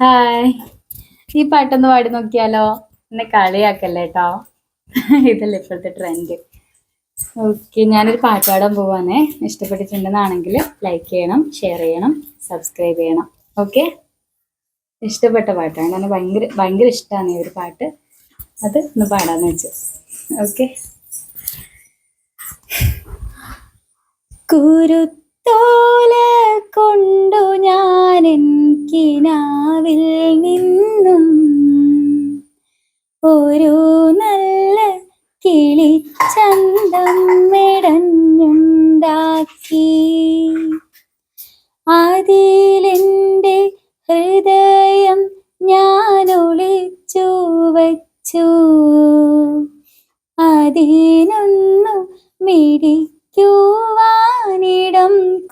Hi ഈ പാട്ടൊന്ന് പാടി നോക്കിയാലോ? എന്നെ കളിയാക്കല്ലേ കേട്ടോ ഇതല്ലേ ഇപ്പോഴത്തെ ട്രെൻഡ് ഓക്കെ ഞാനൊരു പാട്ട് പാടാൻ പോവാനേ ഇഷ്ടപ്പെട്ടിട്ടുണ്ടെന്നാണെങ്കിൽ ലൈക്ക് ചെയ്യണം ഷെയർ ചെയ്യണം സബ്സ്ക്രൈബ് ചെയ്യണം. ഓക്കെ ഇഷ്ടപ്പെട്ട പാട്ടാണ്. എന്നെ ഭയങ്കര ഭയങ്കര ഇഷ്ടമാണ് ഈ ഒരു പാട്ട്. അത് ഒന്ന് പാടാന്ന് വെച്ചു. ഓക്കെ ഒരു നല്ല കിളി കിളിച്ചന്തം മെടഞ്ഞുണ്ടാക്കി. അതിലെന്റെ ഹൃദയം ഞാൻ ഒളിച്ചു വച്ചു അതിനൊന്നു മിടിക്കുവാനിടം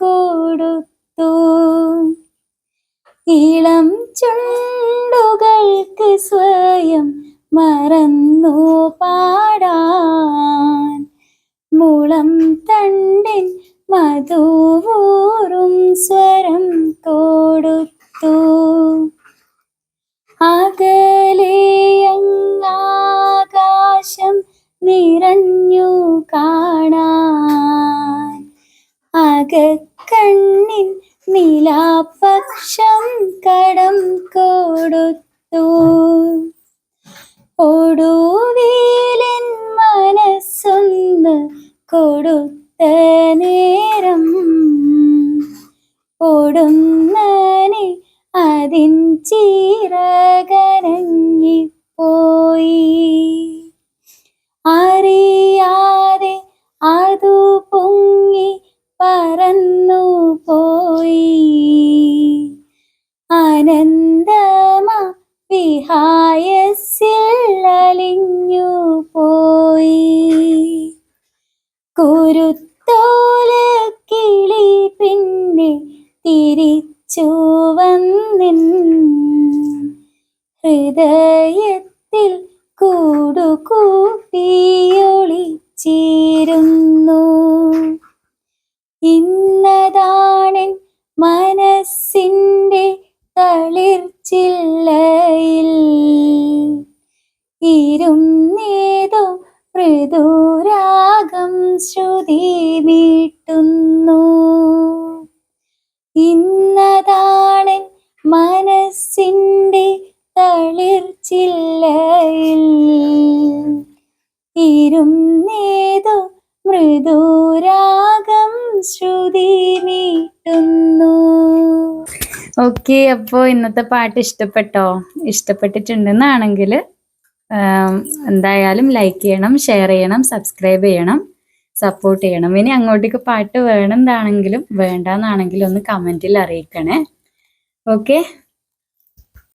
കൊടുത്തു. ഇളം ചുണ്ടുകൾക്ക് സ്വയം മറന്നു പാടാൻ. മുളം തണ്ടിൻ മധുവൂറും സ്വരം കൊടുത്തു. അകലെയങ്ങാകാശം നിറഞ്ഞു കാണാൻ. അകക്കണ്ണിൻ നിലാപക്ഷം കടം കൊടുത്തു. ഒടുവിലൻ മനസ്സൊന്ന് കൊടുത്ത നേരം ഓടുന്നനെ അതിൻ പോയി അറിയാതെ അതു പൊങ്ങി പറന്നു പോയി. ആനന്ദമാ വിഹായസിൽ അലിഞ്ഞു പോയി കുരുത്തോല കിളി പിന്നെ തിരിച്ചു വന്നിൻ. ഹൃദയത്തിൽ കൂടുകൂട്ടിയൊളിച്ചിരുന്നു. ഇന്നതാണൻ മനസ്സിന്റെ ഇരുന്നേതോ മൃദുരാഗം ശ്രുതി വീട്ടുന്നു ഇന്നതാണ് മനസ്സിന്റെ തളിർച്ചില്ലയിൽ ഇരുന്നേതോ മൃദുരാഗം ശ്രുതി മീട്ടുന്നു ഓക്കെ അപ്പോൾ ഇന്നത്തെ പാട്ട് ഇഷ്ടപ്പെട്ടോ? ഇഷ്ടപ്പെട്ടിട്ടുണ്ടെന്നാണെങ്കിൽ എന്തായാലും ലൈക്ക് ചെയ്യണം ഷെയർ ചെയ്യണം സബ്സ്ക്രൈബ് ചെയ്യണം സപ്പോർട്ട് ചെയ്യണം. ഇനി അങ്ങോട്ടേക്ക് പാട്ട് വേണമെന്നാണെങ്കിലും വേണ്ടെന്നാണെങ്കിലും ഒന്ന് കമന്റിൽ അറിയിക്കണേ. ഓക്കെ